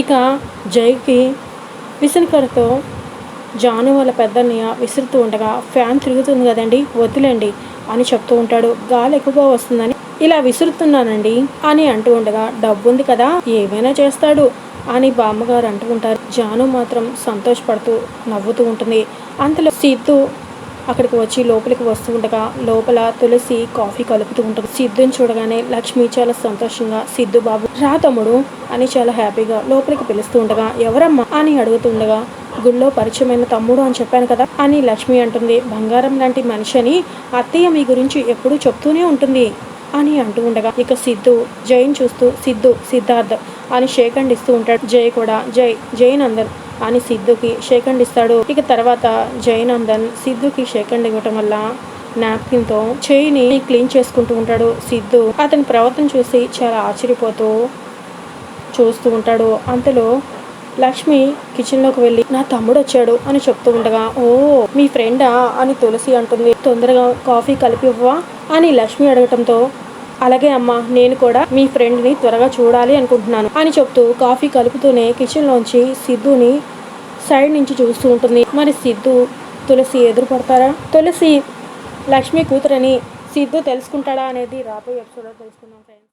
ఇక జైకి విసురుకరతో జాను వాళ్ళ పెద్దన్నయ్య విసురుతూ ఉండగా ఫ్యాన్ తిరుగుతుంది కదండి వద్దులేండి అని చెప్తూ ఉంటాడు. గాలి ఎక్కువగా వస్తుందని ఇలా విసురుతున్నానండి అని అంటూ ఉండగా డబ్బు ఉంది కదా ఏమైనా చేస్తాడు అని బామ్మగారు అంటూ ఉంటారు. జాను మాత్రం సంతోషపడుతూ నవ్వుతూ ఉంటుంది. అంతలో సిద్ధు అక్కడికి వచ్చి లోపలికి వస్తూ ఉండగా లోపల తులసి కాఫీ కలుపుతూ ఉంటుంది. సిద్ధుని చూడగానే లక్ష్మి చాలా సంతోషంగా సిద్ధు బాబు రా తమ్ముడు అని చాలా హ్యాపీగా లోపలికి పిలుస్తూ ఉండగా ఎవరమ్మా? అని అడుగుతుండగా గుళ్ళో పరిచయమైన తమ్ముడు అని చెప్పాను కదా అని లక్ష్మి అంటుంది. బంగారం లాంటి మనిషి అని అత్తయ్య మీ గురించి ఎప్పుడూ చెప్తూనే ఉంటుంది అని అంటూ ఉండగా ఇక సిద్ధు జైన్ చూస్తూ సిద్ధు సిద్ధార్థ్ అని షేక్ అండ్ ఇస్తూ ఉంటాడు. జై కూడా జై జై నందన్ అని సిద్ధుకి షేక్ హ్యాండ్ ఇస్తాడు. ఇక తర్వాత జయనందన్ సిద్ధుకి షేక్ హ్యాండ్ ఇవ్వటం వల్ల నాప్కిన్తో చేయిని క్లీన్ చేసుకుంటూ ఉంటాడు. సిద్ధు అతని ప్రవర్తన చూసి చాలా ఆశ్చర్యపోతూ చూస్తూ ఉంటాడు. అంతలో లక్ష్మి కిచెన్లోకి వెళ్ళి నా తమ్ముడు వచ్చాడు అని చెప్తూ ఉండగా ఓ మీ ఫ్రెండా అని తులసి అంటుంది. తొందరగా కాఫీ కలిపి ఇవ్వా అని లక్ష్మి అడగటంతో అలాగే అమ్మా నేను కూడా మీ ఫ్రెండ్ని త్వరగా చూడాలి అనుకుంటున్నాను అని చెప్తూ కాఫీ కలుపుతూనే కిచెన్లోంచి సిద్ధుని సైడ్ నుంచి చూస్తూ ఉంటుంది. మరి సిద్ధు తులసి ఎదురు పడతారా తులసి లక్ష్మి కూతురని సిద్ధు తెలుసుకుంటాడా అనేది రాబోయే ఎపిసోడ్లో తెలుసుకుందాం ఫ్రెండ్స్